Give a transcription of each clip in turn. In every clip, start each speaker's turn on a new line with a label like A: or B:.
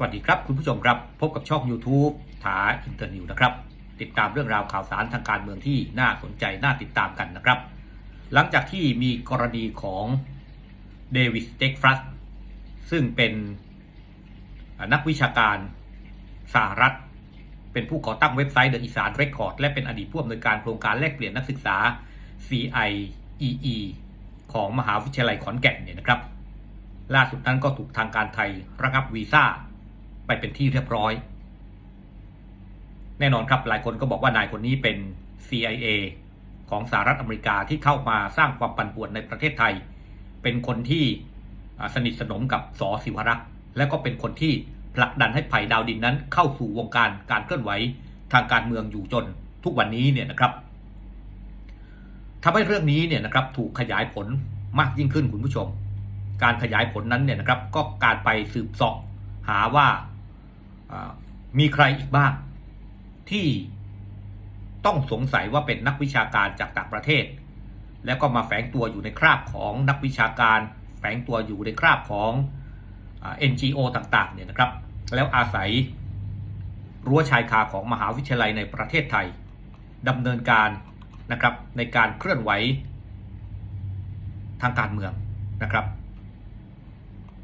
A: สวัสดีครับคุณผู้ชมครับ พบกับช่อง YouTube ถาอินเตอร์นิวนะครับ ติดตามเรื่องราวข่าวสารทางการเมืองที่น่าสนใจน่าติดตามกันนะครับ หลังจากที่มีกรณีของเดวิดเต็กฟรัสซึ่งเป็นนักวิชาการสหรัฐ เป็นผู้ก่อตั้งเว็บไซต์ The อีสานเรคคอร์ดและเป็นอดีตผู้อำนวยการโครงการแลกเปลี่ยนนักศึกษา CIEE ของมหาวิทยาลัยขอนแก่นเนี่ยนะครับ ล่าสุดนั้นก็ถูกทางการไทยระงับวีซ่า ไปเป็นที่เรียบร้อย แน่นอนครับหลายคนก็บอกว่านายคนนี้เป็น CIA ของสหรัฐอเมริกาที่เข้ามาสร้างความปั่นป่วนในประเทศไทย เป็นคนที่สนิทสนมกับสอศิวรักษ์และก็เป็นคนที่ผลักดันให้ไผ่ดาวดินนั้น เข้าสู่วงการการเคลื่อนไหวทางการเมืองอยู่จนทุกวันนี้เนี่ยนะครับทำให้เรื่องนี้เนี่ยนะครับถูกขยายผลมากยิ่งขึ้นคุณผู้ชม การขยายผลนั้นเนี่ยนะครับก็การไปสืบสาะหาว่า มีใครอีกบ้าง ที่ต้องสงสัยว่าเป็นนักวิชาการจากต่างประเทศ แล้วก็มาแฝงตัวอยู่ในคราบของนักวิชาการ แฝงตัวอยู่ในคราบของ NGO ต่างๆเนี่ยนะครับ แล้วอาศัยรั้วชายคาของมหาวิทยาลัยในประเทศไทยดำเนินการนะครับในการเคลื่อนไหวทางการเมืองนะครับ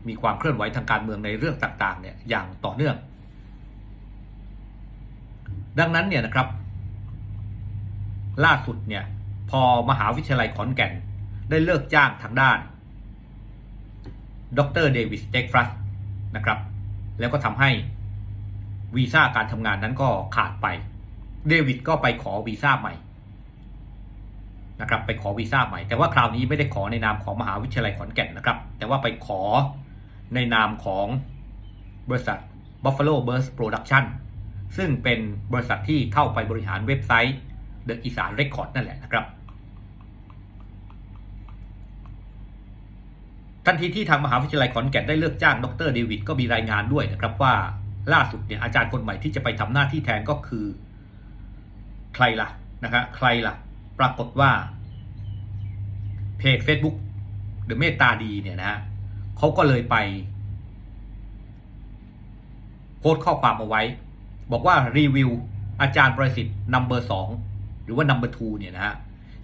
A: มีความเคลื่อนไหวทางการเมืองในเรื่องต่างๆเนี่ยอย่างต่อเนื่อง ดังนั้นเนี่ยนะครับ ล่าสุดเนี่ยพอมหาวิทยาลัยขอนแก่น ได้เลิกจ้างทางด้าน ดรเดวิสเต็กฟรัสนะครับ แล้วก็ทำให้วีซ่าการทำงานนั้นก็ขาดไป เดวิดก็ไปขอวีซ่าใหม่นะครับไปขอวีซ่าใหม่ แต่ว่าคราวนี้ไม่ได้ขอในนามของมหาวิทยาลัยขอนแก่นนะครับ แต่ว่าไปขอในนามของบริษัท Buffalo Burst Production ซึ่งเป็นบริษัทที่เข้าไปบริหารเว็บไซต์ The อีสานเรคคอร์ดนั่นแหละนะครับ ทันทีที่ทางมหาวิทยาลัยขอนแก่นได้เลือกจ้างดรเดวิดก็มีรายงานด้วยนะครับว่าล่าสุดเนี่ยอาจารย์คนใหม่ที่จะไปทำหน้าที่แทนก็คือ ใครล่ะนะครับใครล่ะ ปรากฏว่าเพจ Facebook หรือเมตตาดีเนี่ยนะเขาก็เลยไปโพสต์ข้อความเอาไว้ บอกว่ารีวิวอาจารย์ประสิทธิ์นัมเบอร์สองหรือว่านัมเบอร์ทูเนี่ยนะฮะ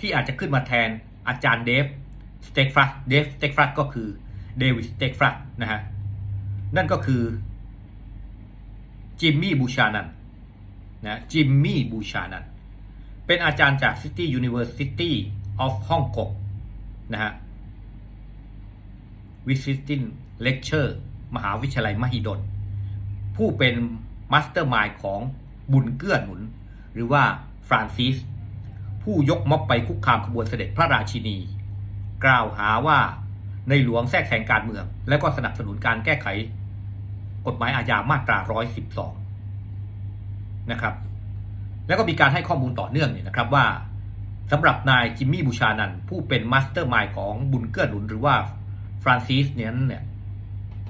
A: ที่อาจจะขึ้นมาแทนอาจารย์เดฟสเต็กฟรัสเดฟสเต็กฟรัสก็คือเดวิดสเต็กฟรัสนะฮะนั่นก็คือจิมมี่บูชานันนะจิมมี่บูชานันเป็นอาจารย์จาก City University of Hong Kong นะฮะ Visiting Lecture มหาวิทยาลัยมหิดลผู้เป็น มาสเตอร์มายของบุญเกื้อหนุน หรือว่าฟรานซิส ผู้ยกม็อบไปคุกคามขบวนเสด็จพระราชินี กล่าวหาว่าในหลวงแทรกแซงการเมือง และก็สนับสนุนการแก้ไข กฎหมายอาญามาตรา 112 นะครับ แล้วก็มีการให้ข้อมูลต่อเนื่องเนี่ยนะครับว่าสำหรับนายจิมมี่บูชานันผู้เป็นมาสเตอร์มายของบุญเกื้อหนุนหรือว่าฟรานซิสเนี่ยเนี่ย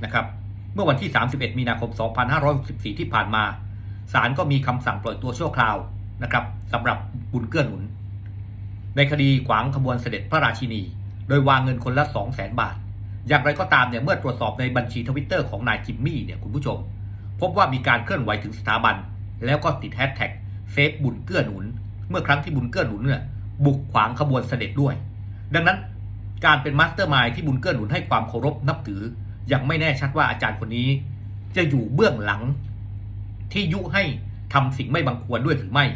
A: นะครับ เมื่อวันที่ 31 มีนาคม 2564 ที่ผ่านมาศาลก็มีคำสั่งปล่อยตัวชั่วคราวนะครับสำหรับบุญเกื้อหนุน ในคดีขวางขบวนเสด็จพระราชินี โดยวางเงินคนละ 200,000 บาท อย่างไรก็ตามเนี่ยเมื่อตรวจสอบในบัญชีทวิตเตอร์ของนายจิมมี่เนี่ยคุณผู้ชม พบว่ามีการเคลื่อนไหวถึงสถาบัน แล้วก็ติดแฮชแท็กเซฟบุญเกื้อหนุน เมื่อครั้งที่บุญเกื้อหนุนเนี่ยบุกขวางขบวนเสด็จด้วย ดังนั้นการเป็นมาสเตอร์มายที่บุญเกื้อหนุนให้ความเคารพนับถือ ยังไม่แน่ชัดว่าอาจารย์คนนี้ จะอยู่เบื้องหลัง ที่ยุให้ทำสิ่งไม่บังควรด้วยหรือไม่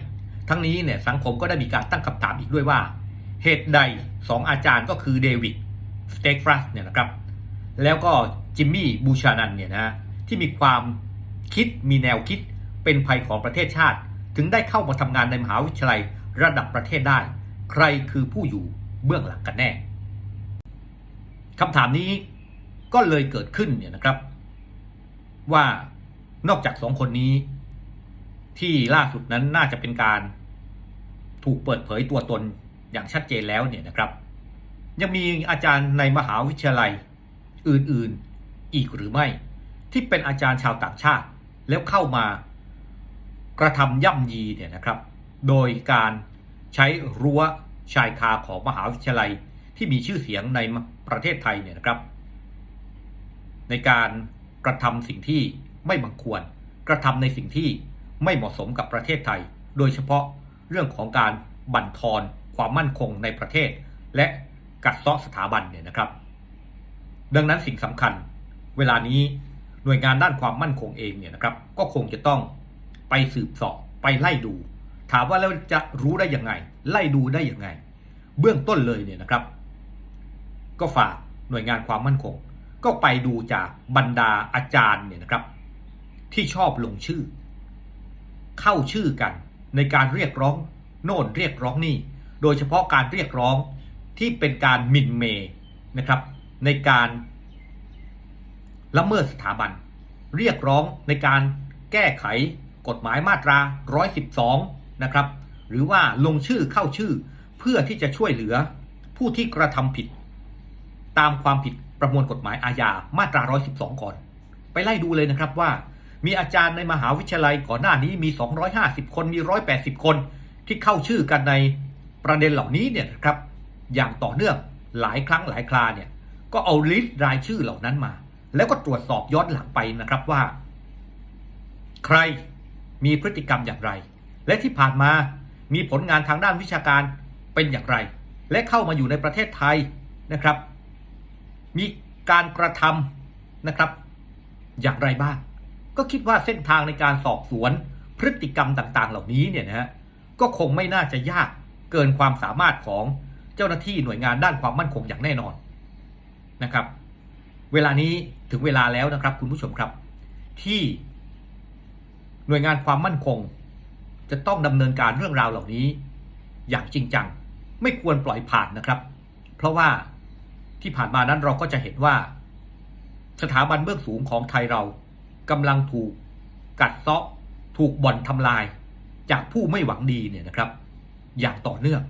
A: ทั้งนี้เนี่ยสังคมก็ได้มีการตั้งคำถามอีกด้วยว่า เหตุใดสองอาจารย์ก็คือเดวิดสเต็กฟรัสเนี่ยนะครับ แล้วก็จิมมี่บูชานันเนี่ยนะที่มีความคิดมีแนวคิดเป็นภัยของประเทศชาติ ถึงได้เข้ามาทำงานในมหาวิทยาลัยระดับประเทศได้ ใครคือผู้อยู่เบื้องหลังกันแน่คำถามนี้ ก็เลยเกิดขึ้นเนี่ยนะครับ ว่านอกจากสองคนนี้ ที่ล่าสุดนั้นน่าจะเป็นการ ถูกเปิดเผยตัวตนอย่างชัดเจนแล้วเนี่ยนะครับ ยังมีอาจารย์ในมหาวิทยาลัย อื่นๆอีกหรือไม่ ที่เป็นอาจารย์ชาวต่างชาติ แล้วเข้ามากระทำย่ำยีเนี่ยนะครับ โดยการใช้รั้วชายคาของมหาวิทยาลัยที่มีชื่อเสียงในประเทศไทยเนี่ยนะครับ ในการกระทำสิ่งที่ไม่บังควร กระทำในสิ่งที่ไม่เหมาะสมกับประเทศไทย โดยเฉพาะเรื่องของการบั่นทอนความมั่นคงในประเทศ และกัดเซาะสถาบันเนี่ยนะครับ ดังนั้นสิ่งสำคัญ เวลานี้หน่วยงานด้านความมั่นคงเองเนี่ยนะครับก็คงจะต้องไปสืบสอบไปไล่ดู ถามว่าแล้วจะรู้ได้ยังไง ไล่ดูได้ยังไง เบื้องต้นเลยเนี่ยนะครับ ก็ฝากหน่วยงานความมั่นคง ก็ไปดูจากบรรดาอาจารย์เนี่ยนะครับ ที่ชอบลงชื่อ เข้าชื่อกันในการเรียกร้องโน่นเรียกร้องนี่ โดยเฉพาะการเรียกร้องที่เป็นการมินเมนะครับ ในการละเมิดสถาบัน เรียกร้องในการแก้ไขกฎหมายมาตรา 112 นะครับ หรือว่าลงชื่อเข้าชื่อเพื่อที่จะช่วยเหลือผู้ที่กระทำผิด ตามความผิด ประมวลกฎหมายอาญามาตรา 112 ก่อน ไปไล่ดูเลยนะครับว่า มีอาจารย์ในมหาวิทยาลัยก่อนหน้านี้มี 250 คนมี 180 คนที่เข้าชื่อกันในประเด็นเหล่านี้เนี่ยนะครับ อย่างต่อเนื่องหลายครั้งหลายคราเนี่ยก็เอาลิสต์รายชื่อเหล่านั้นมา แล้วก็ตรวจสอบย้อนหลังไปนะครับว่า ใครมีพฤติกรรมอย่างไร และที่ผ่านมามีผลงานทางด้านวิชาการเป็นอย่างไร และเข้ามาอยู่ในประเทศไทยนะครับ มีการกระทำนะครับ อย่างไรบ้าง ก็คิดว่าเส้นทางในการสอบสวนพฤติกรรมต่างๆ เหล่านี้เนี่ยนะฮะก็คงไม่น่าจะยากเกินความสามารถของเจ้าหน้าที่หน่วยงานด้านความมั่นคงอย่างแน่นอนนะครับ เวลานี้ถึงเวลาแล้วนะครับ คุณผู้ชมครับ ที่หน่วยงานความมั่นคง จะต้องดำเนินการเรื่องราวเหล่านี้ อย่างจริงจัง ไม่ควรปล่อยผ่านนะครับ เพราะว่า ที่ผ่านมานั้นเราก็จะเห็นว่า สถาบันเบื้องสูงของไทยเรากำลังถูกกัดเซาะถูกบ่อนทำลาย จากผู้ไม่หวังดีเนี่ยนะครับ อย่างต่อเนื่อง